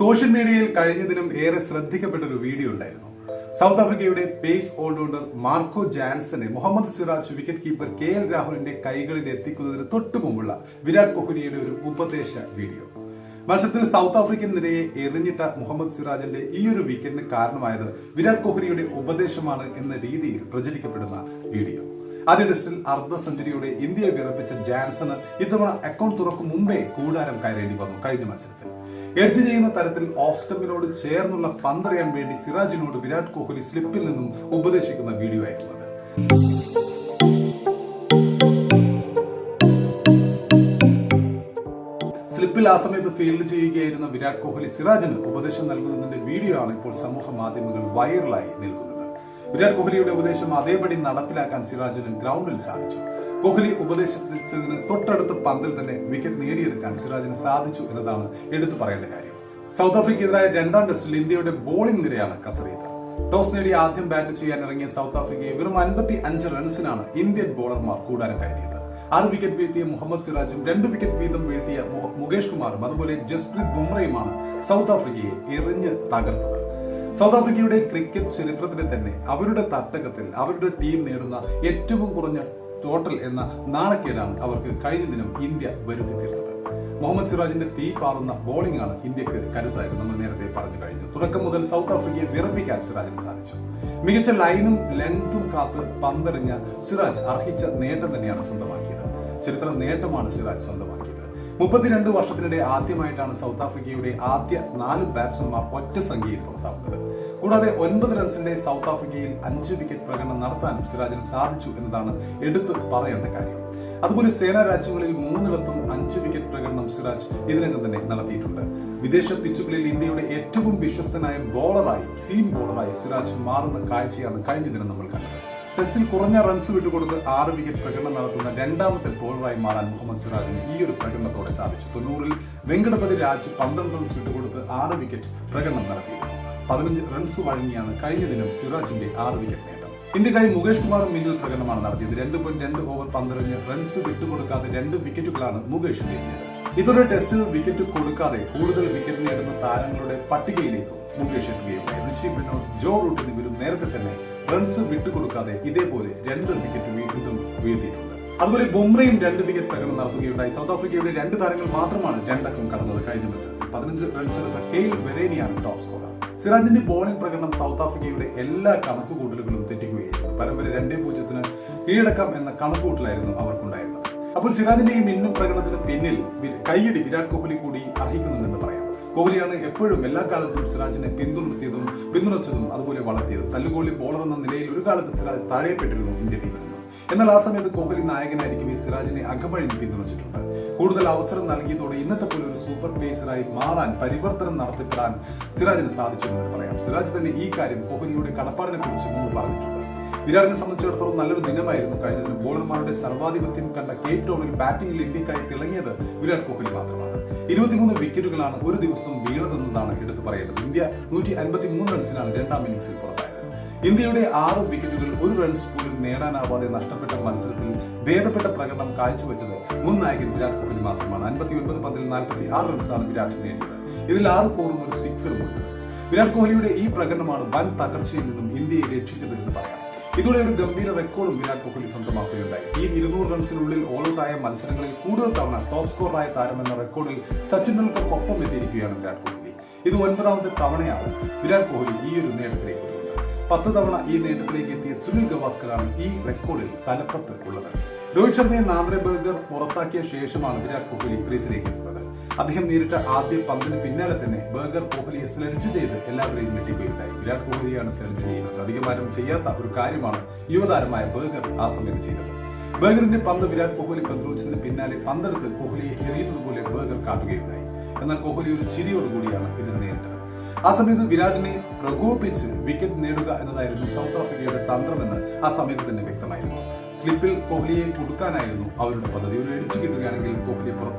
Social മീഡിയയിൽ കഴിഞ്ഞ ദിനം ഏറെ ശ്രദ്ധിക്കപ്പെട്ട ഒരു വീഡിയോ ഉണ്ടായിരുന്നു. സൗത്ത് ആഫ്രിക്കയുടെ pace allrounder Marco ജാൻസനെ Mohammed Siraj wicket keeper K L രാഹുലിന്റെ കൈകളിൽ എത്തിക്കുന്നതിന് തൊട്ടു മുമ്പുള്ള വിരാട് കോഹ്ലിയുടെ ഒരു ഉപദേശ വീഡിയോ. മത്സരത്തിൽ സൗത്ത് ആഫ്രിക്കൻ നിരയെ എറിഞ്ഞിട്ട മുഹമ്മദ് സിറാജിന്റെ ഈ ഒരു വിക്കറ്റിന് കാരണമായത് വിരാട് കോഹ്ലിയുടെ ഉപദേശമാണ് എന്ന രീതിയിൽ പ്രചരിക്കപ്പെടുന്ന വീഡിയോ. ആദ്യ ടെസ്റ്റിൽ അർദ്ധ സെഞ്ചുറിയോടെ ഇന്ത്യയെ വിറപ്പിച്ച ജാൻസന് ഇത്തവണ അക്കൗണ്ട് തുറക്കും മുമ്പേ കൂടാരം കയറേണ്ടി വന്നു കഴിഞ്ഞ മത്സരത്തിൽ. എഡ്ജ് ചെയ്യുന്ന തരത്തിൽ ഓഫ് സ്റ്റമ്പിനോട് ചേർന്നുള്ള പന്തറിയാൻ വേണ്ടി സിറാജിനോട് വിരാട് കോഹ്ലി സ്ലിപ്പിൽ നിന്നും ഉപദേശിക്കുന്ന വീഡിയോ ആയിരുന്നു സ്ലിപ്പിൽ ആ സമയത്ത് ഫീൽഡ് ചെയ്യുകയായിരുന്ന വിരാട് കോഹ്ലി സിറാജിന് ഉപദേശം നൽകുന്നതിന്റെ വീഡിയോ ആണ് ഇപ്പോൾ സമൂഹ മാധ്യമങ്ങൾ വൈറലായി നിൽക്കുന്നത്. വിരാട് കോഹ്ലിയുടെ ഉപദേശം അതേപടി നടപ്പിലാക്കാൻ സിറാജിന് ഗ്രൗണ്ടിൽ സാധിച്ചു. കോഹ്ലി ഉപദേശിച്ചതിന് തൊട്ടടുത്ത പന്തിൽ തന്നെ വിക്കറ്റ് നേടിയെടുക്കാൻ സിറാജിന് സാധിച്ചു എന്നതാണ് എടുത്തു പറയേണ്ട കാര്യം. സൗത്ത് ആഫ്രിക്കയ്ക്കെതിരായ രണ്ടാം ടെസ്റ്റിൽ ഇന്ത്യയുടെ ബോളിംഗ് നിരയാണ് കസറിയത് ടോസ് നേടി ആദ്യം ബാറ്റ് ചെയ്യാൻ ഇറങ്ങിയ സൗത്ത് ആഫ്രിക്കയെ വെറും അൻപത്തി അഞ്ച് റൺസിനാണ് ഇന്ത്യൻ ബോളർമാർ കൂടാരം കയറ്റിയത്. ആറ് വിക്കറ്റ് വീഴ്ത്തിയ മുഹമ്മദ് സിറാജും രണ്ട് വിക്കറ്റ് വീതം വീഴ്ത്തിയ മുകേഷ് കുമാറും അതുപോലെ ജസ്പ്രീത് ബുംറയുമാണ് സൗത്ത് ആഫ്രിക്കയെ എറിഞ്ഞ് തകർത്തത്. സൗത്ത് ആഫ്രിക്കയുടെ ക്രിക്കറ്റ് ചരിത്രത്തിലെ തന്നെ അവരുടെ തട്ടകത്തിൽ അവരുടെ ടീം നേടുന്ന ഏറ്റവും കുറഞ്ഞ ടോട്ടൽ എന്ന നാണക്കേടാണ് അവർക്ക് കഴിഞ്ഞ ദിനം ഇന്ത്യ വരുത്തി തീർത്തത്. മുഹമ്മദ് സിറാജിന്റെ തീ പാറുന്ന ബോളിംഗ് ആണ് ഇന്ത്യയ്ക്ക് കരുത്തായത് നമ്മൾ നേരത്തെ പറഞ്ഞു കഴിഞ്ഞു. തുടക്കം മുതൽ സൗത്ത് ആഫ്രിക്കയെ വിറപ്പിക്കാൻ സിറാജിന് സാധിച്ചു. മികച്ച ലൈനും ലെങ്തും കാത്ത് പന്തെറിഞ്ഞ സിറാജ് അർഹിച്ച നേട്ടം തന്നെയാണ് സ്വന്തമാക്കിയത്. ചരിത്ര നേട്ടമാണ് സിറാജ് സ്വന്തമാക്കിയത്. മുപ്പത്തിരണ്ട് വർഷത്തിനിടെ ആദ്യമായിട്ടാണ് സൗത്ത് ആഫ്രിക്കയുടെ ആദ്യ നാല് ബാറ്റ്സ്മാൻമാർ ഒറ്റ സംഖ്യയിൽ പുറത്താവുന്നത്. കൂടാതെ ഒൻപത് റൺസിന്റെ സൗത്ത് ആഫ്രിക്കയിൽ അഞ്ച് വിക്കറ്റ് പ്രകടനം നടത്താനും സിറാജിന് സാധിച്ചു എന്നതാണ് എടുത്തു പറയേണ്ട കാര്യം. അതുപോലെ സേനാ രാജ്യങ്ങളിൽ മൂന്നിടത്തും അഞ്ച് വിക്കറ്റ് പ്രകടനം സിറാജ് ഇതിനകം തന്നെ നടത്തിയിട്ടുണ്ട്. വിദേശ പിച്ചുകളിൽ ഇന്ത്യയുടെ ഏറ്റവും വിശ്വസ്തനായ ബോളറായി സീം ബോളറായി സിറാജ് മാറുന്ന കാഴ്ചയാണ് കഴിഞ്ഞ ദിനം നമ്മൾ കണ്ടത്. ടെസ്റ്റിൽ കുറഞ്ഞ റൺസ് വിട്ടുകൊടുത്ത് ആറ് വിക്കറ്റ് പ്രകടനം നടത്തുന്ന രണ്ടാമത്തെ ബോളറായി മാറാൻ മുഹമ്മദ് സിറാജിന് ഈ ഒരു പ്രകടനത്തോടെ സാധിച്ചു. തൊണ്ണൂറിൽ വെങ്കടപതി രാജ് പന്ത്രണ്ട് റൺസ് വിട്ടുകൊടുത്ത് ആറ് വിക്കറ്റ് പ്രകടനം നടത്തിയിരുന്നു. പതിനഞ്ച് റൺസ് വഴങ്ങിയാണ് കഴിഞ്ഞ ദിനം സിറാജിന്റെ ആറ് വിക്കറ്റ് നേട്ടം. ഇന്ത്യക്കായി മുകേഷ് കുമാറും മിന്നൽ പ്രകടനമാണ് നടത്തിയത്. രണ്ട് പോയിന്റ് രണ്ട് ഓവർ പന്തെറിഞ്ഞ് റൺസ് വിട്ടുകൊടുക്കാതെ രണ്ട് വിക്കറ്റുകളാണ് മുകേഷ് നേടിയത് ഇതോടെ ടെസ്റ്റിൽ വിക്കറ്റ് കൊടുക്കാതെ കൂടുതൽ വിക്കറ്റ് നേടുന്ന താരങ്ങളുടെ പട്ടികയിലേക്ക് മുകേഷ് എത്തുകയുണ്ടായി. ഋഷി ബിനോദ് ജോ റൂട്ട് എന്നിവരും നേരത്തെ തന്നെ റൺസ് വിട്ടുകൊടുക്കാതെ ഇതേപോലെ രണ്ട് വിക്കറ്റ് വീണ്ടും വീഴ്ത്തിയിട്ടുണ്ട്. അതുപോലെ ബുംറയും രണ്ട് വിക്കറ്റ് പ്രകടനം നടത്തുകയുണ്ടായി. സൗത്ത് ആഫ്രിക്കയുടെ രണ്ട് താരങ്ങൾ മാത്രമാണ് രണ്ടക്കം കടന്നത് കഴിഞ്ഞ മത്സരത്തിൽ. പതിനഞ്ച് റൺസ് എടുത്ത കെയിൽ വെരേനിയാണ് ടോപ്പ് സ്കോറർ സിറാജിന്റെ ബോളിംഗ് പ്രകടനം സൗത്ത് ആഫ്രിക്കയുടെ എല്ലാ കണക്കുകൂട്ടലുകളും തെറ്റിക്കുകയായിരുന്നു. പരമ്പര രണ്ടേ പൂജ്യത്തിന് കീഴടക്കാം എന്ന കണക്കുകൂട്ടലായിരുന്നു അവർക്കുണ്ടായിരുന്നത്. അപ്പോൾ സിറാജിന്റെ ഈ മിന്നും പ്രകടനത്തിന് പിന്നിൽ കൈയടി വിരാട് കോഹ്ലി കൂടി അർഹിക്കുന്നുണ്ടെന്ന് പറയാം. കോഹ്ലിയാണ് എപ്പോഴും എല്ലാ കാലത്തും സിറാജിനെ പിന്തുണർത്തിയതും പിന്തുണച്ചതും അതുപോലെ വളർത്തിയതും. തല്ലുകോലി ബോളർ എന്ന നിലയിൽ ഒരു കാലത്ത് സിറാജ് താഴെപ്പെട്ടിരുന്നു ഇന്ത്യൻ ടീമിൽ നിന്ന്. എന്നാൽ ആ സമയത്ത് കോഹ്ലി നായകനായിരിക്കും ഈ സിറാജിനെ അകമഴി പിന്തുണച്ചിട്ടുണ്ട്. കൂടുതൽ അവസരം നൽകിയതോടെ ഇന്നത്തെ പോലെ ഒരു സൂപ്പർ പേസറായി മാറാൻ പരിവർത്തനം നടത്തിപ്പെടാൻ സിറാജിന് സാധിച്ചു എന്ന് പറയാം. സിറാജ് തന്നെ ഈ കാര്യം കോഹ്ലിയുടെ കടപ്പാടിനെ കുറിച്ച് മുമ്പ് പറഞ്ഞിട്ടുണ്ട്. വിരാടിനെ സംബന്ധിച്ചിടത്തോളം നല്ലൊരു ദിനമായിരുന്നു. കഴിഞ്ഞ ദിനം ബോളർമാരുടെ സർവാധിപത്യം കണ്ട കേപ്പ് ടൗണിൽ ബാറ്റിംഗിൽ ഇന്ത്യക്കായി തിളങ്ങിയത് വിരാട് കോഹ്ലി മാത്രമാണ്. ഇരുപത്തിമൂന്ന് വിക്കറ്റുകളാണ് ഒരു ദിവസം വീണതെന്നതാണ് എടുത്തു പറയേണ്ടത്. ഇന്ത്യ നൂറ്റി അൻപത്തി മൂന്ന് റൺസിനാണ് രണ്ടാം ഇന്നിംഗ്സിൽ പുറത്തായത്. ഇന്ത്യയുടെ ആറ് വിക്കറ്റുകൾ ഒരു റൺസ് പോലും നേടാനാവാതെ നഷ്ടപ്പെട്ട മത്സരത്തിൽ ഭേദപ്പെട്ട പ്രകടനം കാഴ്ചവെച്ചത് മുൻ നായകൻ വിരാട് കോഹ്ലി മാത്രമാണ്. അൻപത്തി ഒൻപത് പന്തിൽ നാൽപ്പത്തി ആറ് റൺസാണ് വിരാട് നേടിയത്. ഇതിൽ ആറ് ഫോറും ഒരു സിക്സറും ഉണ്ട് വിരാട് കോഹ്ലിയുടെ ഈ പ്രകടനമാണ് വൻ തകർച്ചയിൽ നിന്നും ഇന്ത്യയെ രക്ഷിച്ചത് എന്ന് പറയാം. ഇതോടെ ഒരു ഗംഭീര റെക്കോർഡും വിരാട് കോഹ്ലി സ്വന്തമാക്കുകയുണ്ടായി. ഈ ഇരുന്നൂറ് റൺസിനുള്ളിൽ ഓൾ മത്സരങ്ങളിൽ കൂടുതൽ തവണ ടോപ്പ് സ്കോറായ താരമെന്ന റെക്കോർഡിൽ സച്ചിൻ ടെണ്ടുൽക്കർക്കൊപ്പം എത്തിയിരിക്കുകയാണ് വിരാട് കോഹ്ലി. ഇത് ഒൻപതാമത്തെ തവണയാണ് വിരാട് കോഹ്ലി ഈ ഒരു നേട്ടത്തിലേക്ക് എത്തുന്നത്. പത്ത് തവണ ഈ നേട്ടത്തിലേക്ക് എത്തിയ സുനിൽ ഗവാസ്കറാണ് ഈ റെക്കോർഡിൽ തലപ്പത്ത് ഉള്ളത് രോഹിത് ശർമ്മയെ നാന്ദ്രെ ബർഗർ പുറത്താക്കിയ ശേഷമാണ് വിരാട് കോഹ്ലി ക്രീസിലേക്ക് എത്തുന്നത്. അദ്ദേഹം നേരിട്ട ആദ്യ പന്തിന് പിന്നാലെ തന്നെ ബർഗർ കോഹ്ലിയെ സ്ലെഡ്ജ് ചെയ്ത് എല്ലാവരെയും ഞെട്ടിക്കുകയുണ്ടായി. വിരാട് കോഹ്ലിയാണ് സ്ലെഡ്ജ് ചെയ്യുന്നത്. അധികമാരും ചെയ്യാത്ത ഒരു കാര്യമാണ് യുവതാരമായ ബർഗർ ആ സമയത്ത് ചെയ്തത്. ബർഗറിന്റെ പന്ത് വിരാട് കോഹ്ലി പ്രതിരോധിച്ചതിന് പിന്നാലെ പന്തെടുത്ത് കോഹ്ലിയെ എറിയുന്നതുപോലെ ബർഗർ കാട്ടുകയുണ്ടായി. എന്നാൽ കോഹ്ലി ഒരു ചിരിയോടുകൂടിയാണ് ഇതിനെ നേരിട്ടത്. ആ സമയത്ത് വിരാടിനെ പ്രകോപിച്ച് വിക്കറ്റ് നേടുക എന്നതായിരുന്നു സൗത്ത് ആഫ്രിക്കയുടെ തന്ത്രമെന്ന് ആ സമയത്ത് തന്നെ വ്യക്തമായിരുന്നു. സ്ലിപ്പിൽ കോഹ്ലിയെ കൊടുക്കാനായിരുന്നു അവരുടെ പദ്ധതി. ഒരു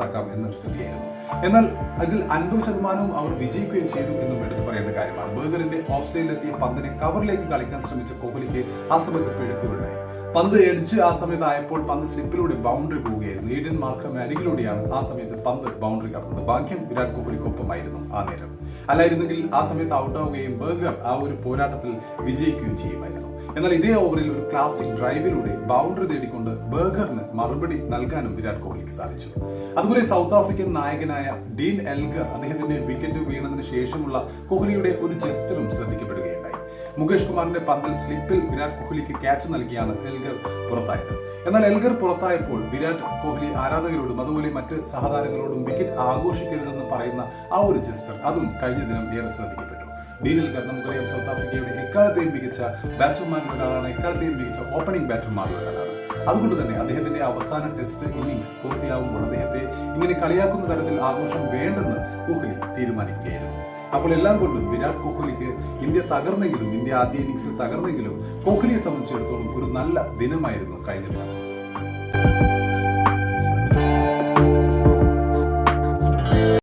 പുറത്താക്കാം എന്നൊരു സ്ഥിതിയായിരുന്നു. എന്നാൽ അതിൽ അൻപത് ശതമാനവും അവർ വിജയിക്കുകയും ചെയ്തു എന്നും എടുത്തു പറയേണ്ട കാര്യമാണ്. ബർഗറിന്റെ ഓഫ് സൈഡിലെത്തിയ പന്തിനെ കവറിലേക്ക് കളിക്കാൻ ശ്രമിച്ച കോഹ്ലിക്ക് ആ സമയത്ത് പിഴക്കുകയുണ്ടായി. പന്ത് എടിച്ച് ആ സമയത്ത് ആയപ്പോൾ പന്ത് സ്ലിപ്പിലൂടെ ബൗണ്ടറി പോവുകയായിരുന്നു. ഏഡൻ മാർക്കറിന് അരികിലൂടെയാണ് ആ സമയത്ത് പന്ത് ബൗണ്ടറി കടന്നത്. ഭാഗ്യം വിരാട് കോഹ്ലിക്കൊപ്പമായിരുന്നു ആ നേരം. അല്ലായിരുന്നെങ്കിൽ ആ സമയത്ത് ഔട്ടാവുകയും ബർഗർ ആ ഒരു പോരാട്ടത്തിൽ വിജയിക്കുകയും ചെയ്യുമായിരുന്നു. എന്നാൽ ഇതേ ഓവറിൽ ഒരു ക്ലാസിക് ഡ്രൈവിലൂടെ ബൗണ്ടറി തേടിക്കൊണ്ട് ബർഗറിന് മറുപടി നൽകാനും വിരാട് കോഹ്ലിക്ക് സാധിച്ചു. അതുപോലെ സൗത്ത് ആഫ്രിക്കൻ നായകനായ ഡീൻ എൽഗർ അദ്ദേഹത്തിന്റെ വിക്കറ്റ് വീണതിന് ശേഷമുള്ള കോഹ്ലിയുടെ ഒരു ജസ്റ്ററും ശ്രദ്ധിക്കപ്പെടുകയുണ്ടായി. മുകേഷ് കുമാറിന്റെ പന്തിൽ സ്ലിപ്പിൽ വിരാട് കോഹ്ലിക്ക് ക്യാച്ച് നൽകിയാണ് എൽഗർ പുറത്തായത്. എന്നാൽ എൽഗർ പുറത്തായപ്പോൾ വിരാട് കോഹ്ലി ആരാധകരോടും അതുപോലെ മറ്റ് സഹതാരങ്ങളോടും വിക്കറ്റ് ആഘോഷിക്കരുതെന്ന് പറയുന്ന ആ ഒരു ജസ്റ്റർ അതും കഴിഞ്ഞ ദിനം ഏറെ ശ്രദ്ധിക്കപ്പെട്ടു. ഡീൻ എൽഗർ നമുക്കറിയാം സൗത്ത് ആഫ്രിക്കയുടെ എക്കാലത്തെയും മികച്ച ബാറ്റ്സ്മാൻമാരിൽ ഒരാളാണ് എക്കാലത്തെയും മികച്ച ഓപ്പണിംഗ് ബാറ്റർമാരുടെ ഒരാളാണ് അതുകൊണ്ട് തന്നെ അദ്ദേഹത്തിന്റെ അവസാന ടെസ്റ്റ് ഇന്നിംഗ്സ് പൂർത്തിയാകുമ്പോൾ അദ്ദേഹത്തെ ഇങ്ങനെ കളിയാക്കുന്ന തരത്തിൽ ആഘോഷം വേണ്ടെന്ന് കോഹ്ലി തീരുമാനിക്കുകയായിരുന്നു. അപ്പോൾ എല്ലാം കൊണ്ടും വിരാട് കോഹ്ലിക്ക് ഇന്ത്യ തകർന്നെങ്കിലും ഇന്ത്യ ആദ്യ ഇന്നിംഗ്സിൽ തകർന്നെങ്കിലും കോഹ്ലിയെ സംബന്ധിച്ചിടത്തോളം ഒരു നല്ല ദിനമായിരുന്നു കഴിഞ്ഞ ദിനം.